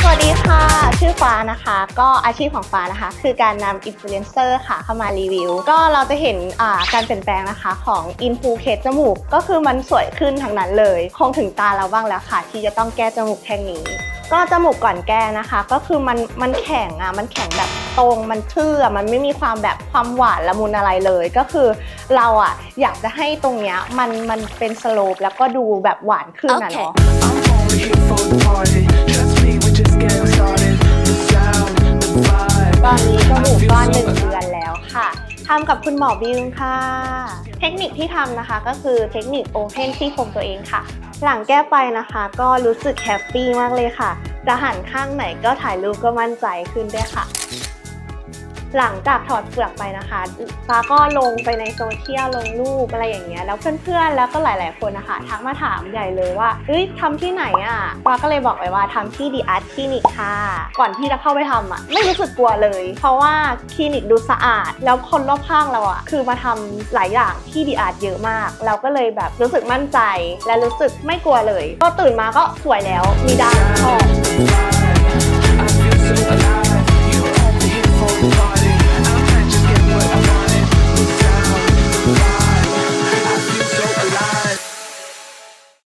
สวัสดีค่ะ ชื่อฟ้านะคะ ก็อาชีพของฟ้านะคะ คือการนำอินฟลูเอนเซอร์ค่ะ เข้ามารีวิว ก็เราจะเห็นอ่าการเปลี่ยนแปลงนะคะของอินฟูเคสจมูก ก็คือมันสวยขึ้นทั้งนั้นเลย คงถึงตาเราบ้างแล้วค่ะ ที่จะต้องแก้จมูกแท่งนี้ ก็จมูกก่อนแก้นะคะ ก็คือมันมันแข็งอะมันแข็งแบบตรงมันทื่ออะมันไม่มีความแบบความหวานละมุนอะไรเลย ก็คือเราอะอยากจะให้ตรงเนี้ยมันมันเป็นสโลปแล้วก็ดูแบบหวานขึ้นนะเนาะ I'm only here for the party. Trust me, we're just getting started. The sound, the vibe. ตอนนี้จมูกก็ I ห feel นึ่ง so เดือนแล้วค่ะทำกับคุณหมอบิวค่ะ เทคนิคที่ทำนะคะก็คือเทคนิคโอเพนซี่โครงตัวเองค่ะ หลังแก้ไปนะคะ ก็รู้สึกแฮปปี้มากเลยค่ะจะหันข้างไหนก็ถ่ายรูปก็มั่นใจขึ้นด้วยค่ะ หลังจากถอดเปลือกไปนะคะฟ้าก็ลงไปในโซเชียลลงรูปอะไรอย่างเงี้ยแล้วเพื่อนๆแล้วก็หลายๆคนนะคะทักมาถามใหญ่เลยว่าเอ้ยทำที่ไหนอะฟ้าก็เลยบอกไปว่าทำที่ดีอาร์ตคลินิกค่ะ ก่อนที่จะเข้าไปทำอะไม่รู้สึกกลัวเลย เพราะว่าคลินิกดูสะอาด แล้วคนรอบข้างเราอะคือมาทำหลายอย่างที่ดีอาร์ตเยอะมาก เราก็เลยแบบรู้สึกมั่นใจ และรู้สึกไม่กลัวเลย ก็ตื่นมาก็สวยแล้วมีด้านชอบ